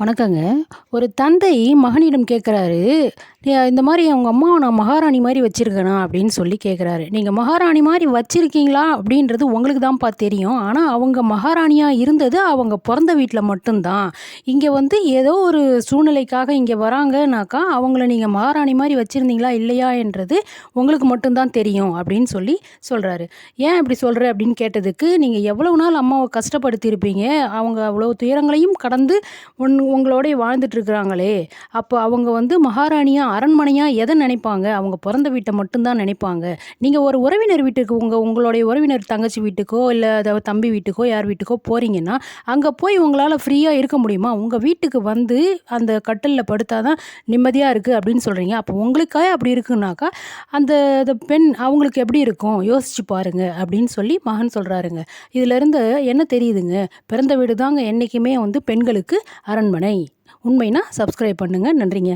வணக்கங்க. ஒரு தந்தை மகனிடம் கேட்குறாரு இந்த மாதிரி அவங்க அம்மாவை நான் மகாராணி மாதிரி வச்சுருக்கேனா? அப்படின்னு சொல்லி கேட்குறாரு நீங்கள் மகாராணி மாதிரி வச்சுருக்கீங்களா? அப்படின்றது உங்களுக்கு தான்ப்பா தெரியும். ஆனால் அவங்க மகாராணியாக இருந்தது அவங்க பிறந்த வீட்டில் மட்டும்தான். இங்கே வந்து ஏதோ ஒரு சூழ்நிலைக்காக இங்கே வராங்கனாக்கா அவங்கள நீங்கள் மகாராணி மாதிரி வச்சுருந்தீங்களா இல்லையா என்றது உங்களுக்கு மட்டும்தான் தெரியும் அப்படின்னு சொல்லி சொல்கிறாரு ஏன் இப்படி சொல்கிற அப்படின்னு கேட்டதுக்கு நீங்கள் எவ்வளவு நாள் அம்மாவை கஷ்டப்படுத்தியிருப்பீங்க. அவங்க அவ்வளோ துயரங்களையும் கடந்து ஒன் உங்களோடய வாழ்ந்துட்டுருக்குறாங்களே அப்போ அவங்க வந்து மகாராணியாக அரண்மனையாக எதை நினைப்பாங்க? அவங்க பிறந்த வீட்டை மட்டும்தான் நினைப்பாங்க. நீங்கள் ஒரு உறவினர் வீட்டுக்கு உங்கள் உங்களுடைய உறவினர் தங்கச்சி வீட்டுக்கோ இல்லை அதாவது தம்பி வீட்டுக்கோ யார் வீட்டுக்கோ போகிறீங்கன்னா அங்கே போய் உங்களால் ஃப்ரீயாக இருக்க முடியுமா? உங்கள் வீட்டுக்கு வந்து அந்த கட்டிலில் படுத்தா தான் நிம்மதியாக இருக்குது அப்படின்னு சொல்கிறீங்க அப்போ உங்களுக்காக அப்படி இருக்குனாக்கா அந்த பெண் அவங்களுக்கு எப்படி இருக்கும்? யோசிச்சு பாருங்க அப்படின்னு சொல்லி மகன் சொல்கிறாருங்க இதிலேருந்து என்ன தெரியுதுங்க? பிறந்த வீடு தாங்க என்றைக்குமே வந்து பெண்களுக்கு அரண் அரண்மனை உண்மைனா சப்ஸ்கிரைப் பண்ணுங்கள் நன்றிங்க.